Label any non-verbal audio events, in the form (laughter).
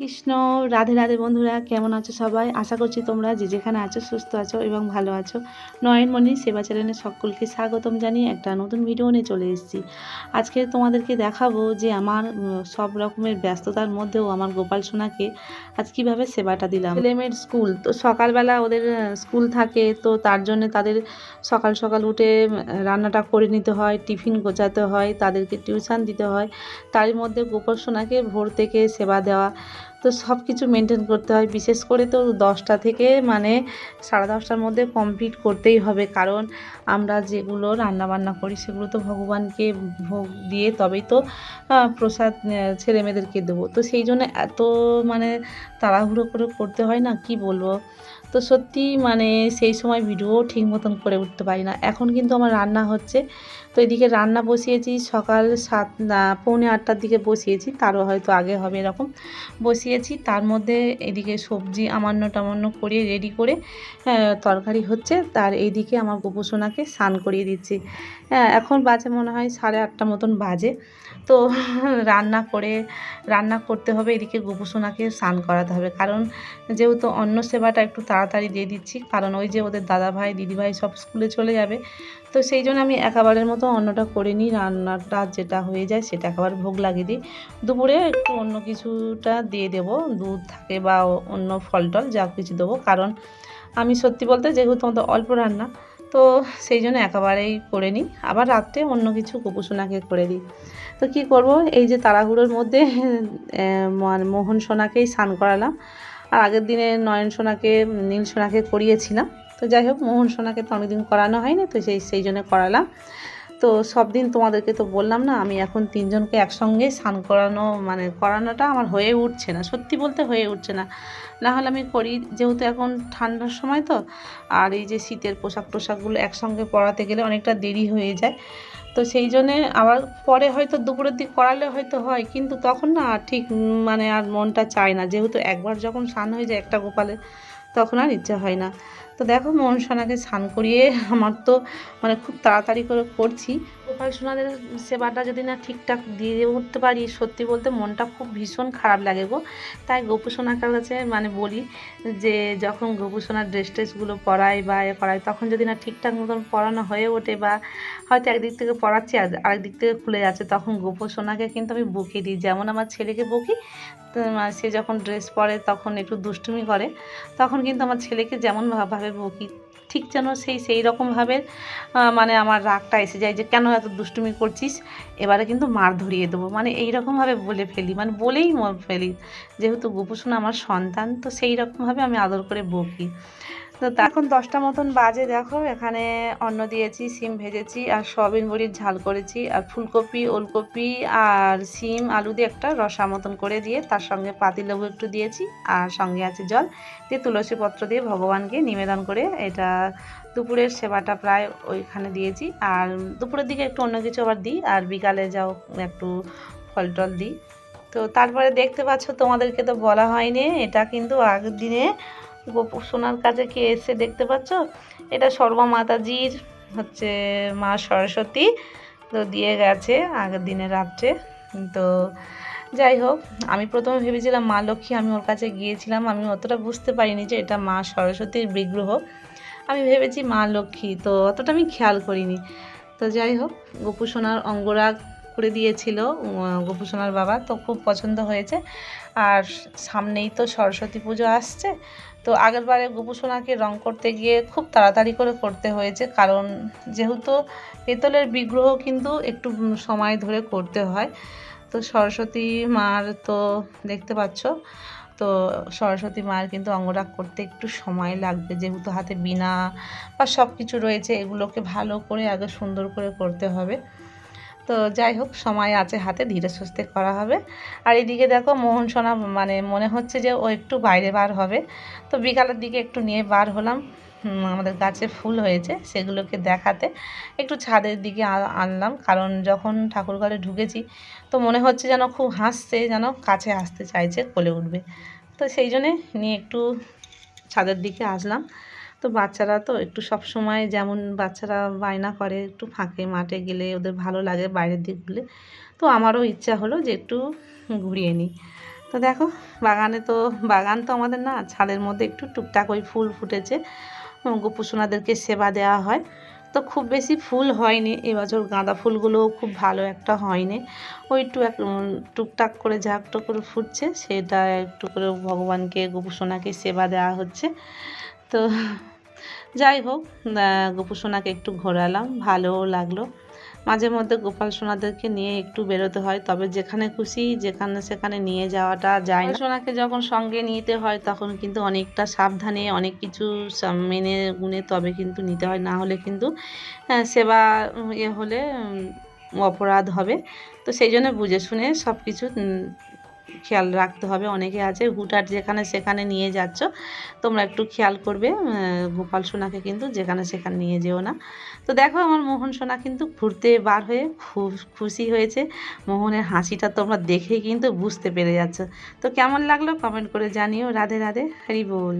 কৃষ্ণ, রাধে রাধে বন্ধুরা, কেমন আছো সবাই? আশা করছি তোমরা যে যেখানে আছো সুস্থ আছো এবং ভালো আছো। নয়নমণি সেবা চ্যানেলে সকলকে স্বাগতম জানিয়ে একটা নতুন ভিডিও নিয়ে চলে এসেছি। আজকে তোমাদেরকে দেখাবো যে আমার সব রকমের ব্যস্ততার মধ্যেও আমার গোপাল সোনাকে আজ কীভাবে সেবাটা দিলাম। ছেলেমেয়ের স্কুল তো সকালবেলা ওদের স্কুল থাকে, তো তার জন্য তাদের সকাল সকাল উঠে রান্নাটা করে নিতে হয়, টিফিন গোছাতে হয়, তাদেরকে টিউশন দিতে হয়। তারই মধ্যে গোপাল সোনাকে ভোর থেকে সেবা দেওয়া তো সব কিছু মেনটেন করতে হয়। বিশেষ করে তো দশটা থেকে মানে সাড়ে দশটার মধ্যে কমপ্লিট করতেই হবে। কারণ আমরা যেগুলো রান্না বান্না করি, সেগুলো তো ভগবানকে ভোগ দিয়ে তবেই তো প্রসাদ ছেলে মেয়েদেরকে দেবো। তো সেই জন্য এত মানে তাড়াহুড়ো করে করতে হয় না? কি বলব? তো সত্যি মানে সেই সময় ভিডিও ঠিক মতন করে উঠতে পারি না। এখন কিন্তু আমার রান্না হচ্ছে তো এদিকে রান্না বসিয়েছি, সকাল সাত পৌনে আটটার দিকে বসিয়েছি, তারও হয়তো আগে হবে এরকম। বসিয়েছি, তার মধ্যে এদিকে সবজি আমান্য টামান্য করিয়ে রেডি করে তরকারি হচ্ছে, তার এইদিকে আমার গোপুসোনাকে স্নান করিয়ে দিচ্ছি। এখন বাজে মনে হয় সাড়ে আটটা মতন বাজে। তো (laughs) রান্না করে, রান্না করতে হবে, এদিকে গোপুসোনাকে স্নান করাতে হবে। কারণ যেহেতু অন্য সেবাটা একটু তাড়াতাড়ি দিয়ে দিচ্ছি, কারণ ওই যে ওদের দাদা ভাই দিদি ভাই সব স্কুলে চলে যাবে, তো সেই জন্য আমি একেবারের মতো অন্নটা করে নিই, রান্নাটা যেটা হয়ে যায় সেটা একেবারে ভোগ লাগিয়ে দিই। দুপুরে একটু অন্য কিছুটা দিয়ে দেবো, দুধ থাকে বা অন্য ফল টল যা কিছু দেবো। কারণ আমি সত্যি বলতে যেহেতু আমাদের অল্প রান্না, তো সেই জন্য একেবারেই করে নিই। আবার রাত্রে অন্য কিছু গোপুসোনাকে করে দিই। তো কি করব? এই যে তাড়াহুড়োর মধ্যে মানে মোহন সোনাকেই স্নান করালাম। আর আগের দিনে নয়ন সোনাকে, নীল সোনাকে করিয়েছিলাম। তো যাই হোক, মোহন সোনাকে তো অনেকদিন করানো হয়নি, তো সেই সেই জন্য করালাম। তো সব দিন তোমাদেরকে তো বললাম না, আমি এখন তিনজনকে একসঙ্গে স্নান করানো মানে করানোটা আমার হয়ে উঠছে না, সত্যি বলতে হয়ে উঠছে না। না হলে আমি করি, যেহেতু এখন ঠান্ডার সময় তো, আর এই যে শীতের পোশাক টোশাকগুলো একসঙ্গে পরাতে গেলে অনেকটা দেরি হয়ে যায়। তো সেই জন্যে আবার পরে হয়তো দুপুরের দিক করালে হয়তো হয়, কিন্তু তখন না ঠিক মানে আর মনটা চায় না, যেহেতু একবার যখন স্নান হয়ে যায় একটা গোপালের তখন আর ইচ্ছা হয় না। তো দেখো মনসানাকে সোনাকে স্নান করিয়ে আমার তো মানে খুব তাড়াতাড়ি করে করছি। গোপাল সোনাদের সেবাটা যদি না ঠিকঠাক দিয়ে উঠতে পারি, সত্যি বলতে মনটা খুব ভীষণ খারাপ লাগে গো। তাই গোপু সোনাকার কাছে মানে বলি যে, যখন গোপু সোনার ড্রেস ট্রেসগুলো পরাই বা এ করাই তখন যদি না ঠিকঠাক মতন পড়ানো হয়ে ওঠে বা হয়তো একদিক থেকে পড়াচ্ছি আর আরেক দিক থেকে খুলে যাচ্ছে, তখন গোপু সোনাকে কিন্তু আমি বকে দিই। যেমন আমার ছেলেকে বকি সে যখন ড্রেস পরে তখন একটু দুষ্টুমি করে, তখন কিন্তু আমার ছেলেকে যেমন ভাবে বকি। ঠিক যেন সেই সেই রকমভাবে মানে আমার রাগটা এসে যায় যে কেন এত দুষ্টুমি করছিস? এবারে কিন্তু মার ধরিয়ে দেবো। মানে এই রকমভাবে বলে ফেলি। মানে বলেই ফেলি। যেহেতু গোপুসোনা আমার সন্তান, তো সেই রকমভাবে আমি আদর করে বকি। তো এখন দশটা মতন বাজে, দেখো, এখানে অন্ন দিয়েছি, সিম ভেজেছি, আর সয়াবিন বড়ির ঝাল করেছি, আর ফুলকপি, ওলকপি, আর সিম, আলু দিয়ে একটা রসা মতন করে দিয়ে তার সঙ্গে পাতিলেবু একটু দিয়েছি, আর সঙ্গে আছে জল দিয়ে তুলসী পত্র দিয়ে ভগবানকে নিবেদন করে এটা দুপুরের সেবাটা প্রায় ওইখানে দিয়েছি, আর দুপুরের দিকে একটু অন্য কিছু আবার দিই, আর বিকালে যাও একটু ফল টল দিই। তো তারপরে দেখতে পাচ্ছ, তোমাদেরকে তো বলা হয়নি, এটা কিন্তু আগের দিনে গোপু সোনার কাছে কি এসে দেখতে পাচ্ছ? এটা সর্বা মাতাজির হচ্ছে মা সরস্বতী। তো দিয়ে গেছে আগের দিনে রাত্রে। তো যাই হোক, আমি প্রথমে ভেবেছিলাম মা লক্ষ্মী, আমি ওর কাছে গিয়েছিলাম। আমি অতটা বুঝতে পারিনি যে এটা মা সরস্বতীর বিগ্রহ। আমি ভেবেছি মা লক্ষ্মী, তো অতটা আমি খেয়াল করিনি। তো যাই হোক, গোপু সোনার অঙ্গরাগ করে দিয়েছিল উম, গোপু সোনার বাবা তো খুব পছন্দ হয়েছে। আর সামনেই তো সরস্বতী পুজো আসছে তো আগের বারে গোপু রং করতে গিয়ে খুব তাড়াতাড়ি করে করতে হয়েছে কারণ যেহেতু পেতলের বিগ্রহ কিন্তু একটু সময় ধরে করতে হয়। তো সরস্বতী মার তো দেখতে পাচ্ছ তো সরস্বতী মায়ের কিন্তু অঙ্গরাগ করতে একটু সময় লাগবে যেহেতু হাতে বিনা বা সব কিছু রয়েছে এগুলোকে ভালো করে আগে সুন্দর করে করতে হবে। তো যাই হোক, সময় আছে হাতে, ধীরে সুস্থে করা হবে। আর এদিকে দেখো, মোহন সোনা মানে মনে হচ্ছে যে ও একটু বাইরে বার হবে। তো বিকালের দিকে একটু নিয়ে বার হলাম। আমাদের গাছে ফুল হয়েছে সেগুলোকে দেখাতে। একটু ছাদের দিকে আনলাম, কারণ যখন ঠাকুর ঘরে ঢুকেছি, তো মনে হচ্ছে যেন খুব হাসছে, যেন কাছে আসতে চাইছে, কোলে উঠবে। তো সেই জন্যে নিয়ে একটু ছাদের দিকে আসলাম। তো বাচ্চারা তো একটু সব সময় যেমন বাচ্চারা বায়না করে একটু ফাঁকে মাঠে গেলে ওদের ভালো লাগে বাইরের দিক দিকগুলো তো আমারও ইচ্ছা হলো যে একটু ঘুরিয়ে নিই। তো দেখো, বাগানে তো, বাগান তো আমাদের না ছাদের মধ্যে একটু টুকটাক ওই ফুল ফুটেছে গোপুসোনাদেরকে সেবা দেওয়া হয়। তো খুব বেশি ফুল হয়নি, এবছর গাঁদা ফুলগুলোও খুব ভালো একটা হয়নি। ওই একটু এক টুকটাক করে যা একটু করে ফুটছে, সেটা একটু করে ভগবানকে, গোপুসোনাকে সেবা দেওয়া হচ্ছে। তো যাই হোক আহ, গোপুসোনাকে একটু ঘোরালাম ভালোও লাগল। মাঝে মধ্যে গোপাল সোনাদেরকে নিয়ে একটু বেরোতে হয় তবে যেখানে খুশি যেখানে সেখানে নিয়ে যাওয়াটা যায় না। সোনাকে যখন সঙ্গে নিতে হয় তখন কিন্তু অনেকটা সাবধানে অনেক কিছু মেনে গুনে তবে কিন্তু নিতে হয় না হলে কিন্তু সেবা ইয়ে হলে অপরাধ হবে। তো সেই জন্য বুঝে শুনে সব কিছু খেয়াল রাখতে হবে। অনেকে আছে হুটার যেখানে সেখানে নিয়ে যাচ্ছ, তোমরা একটু খেয়াল করবে। গোপাল সোনাকে কিন্তু যেখানে সেখানে নিয়ে যেও না। তো দেখো আমার মোহন সোনা কিন্তু ঘুরতে বার হয়ে খুব খুশি হয়েছে। মোহনের হাসিটা তোমরা দেখেই কিন্তু বুঝতে পেরে যাচ্ছ। তো কেমন লাগল কমেন্ট করে জানিও। রাধে রাধে, হরি বল।